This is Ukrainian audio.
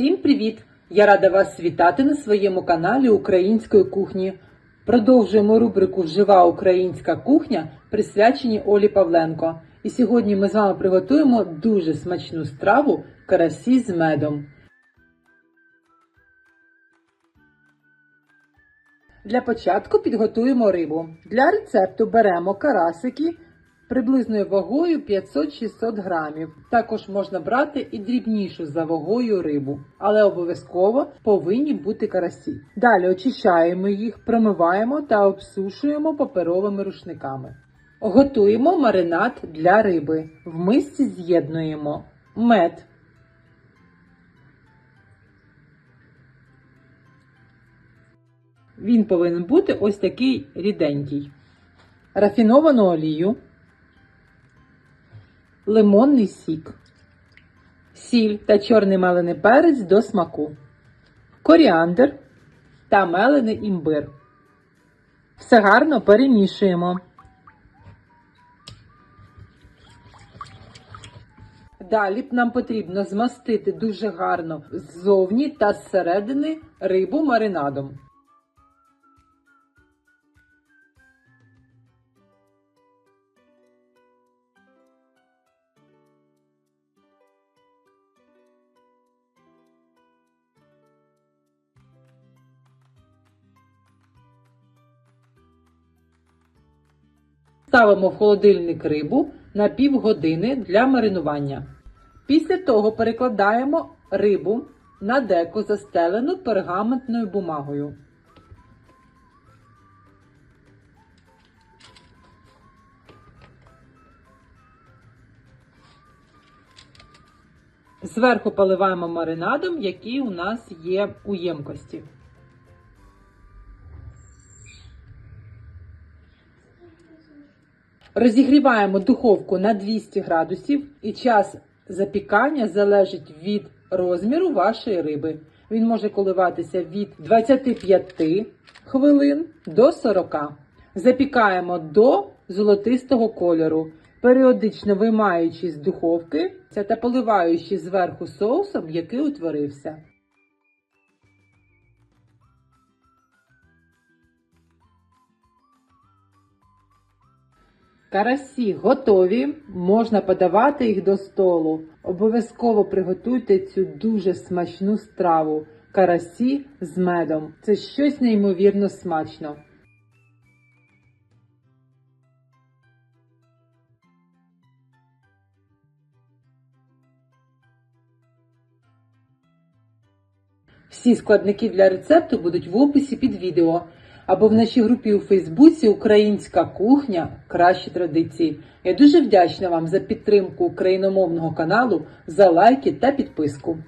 Всім привіт! Я рада вас вітати на своєму каналі Української кухні. Продовжуємо рубрику Жива українська кухня, присвячені Олі Павленко. І сьогодні ми з вами приготуємо дуже смачну страву карасі з медом. Для початку підготуємо рибу. Для рецепту беремо карасики приблизною вагою 500-600 грамів. Також можна брати і дрібнішу за вагою рибу, але обов'язково повинні бути карасі. Далі очищаємо їх, промиваємо та обсушуємо паперовими рушниками. Готуємо маринад для риби. В мисці з'єднуємо мед. Він повинен бути ось такий ріденький. Рафіновану олію, лимонний сік, сіль та чорний мелений перець до смаку, коріандр та мелений імбир. Все гарно перемішуємо. Далі нам потрібно змастити дуже гарно ззовні та зсередини рибу маринадом. Ставимо в холодильник рибу на півгодини для маринування. Після того перекладаємо рибу на деко застелену пергаментною бумагою. Зверху поливаємо маринадом, який у нас є у ємкості. Розігріваємо духовку на 200 градусів і час запікання залежить від розміру вашої риби. Він може коливатися від 25 хвилин до 40. Запікаємо до золотистого кольору, періодично виймаючи з духовки та поливаючи зверху соусом, який утворився. Карасі готові, можна подавати їх до столу. Обов'язково приготуйте цю дуже смачну страву. Карасі з медом. Це щось неймовірно смачно. Всі складники для рецепту будуть в описі під відео або в нашій групі у Фейсбуці Українська кухня кращі традиції. Я дуже вдячна вам за підтримку україномовного каналу, за лайки та підписку.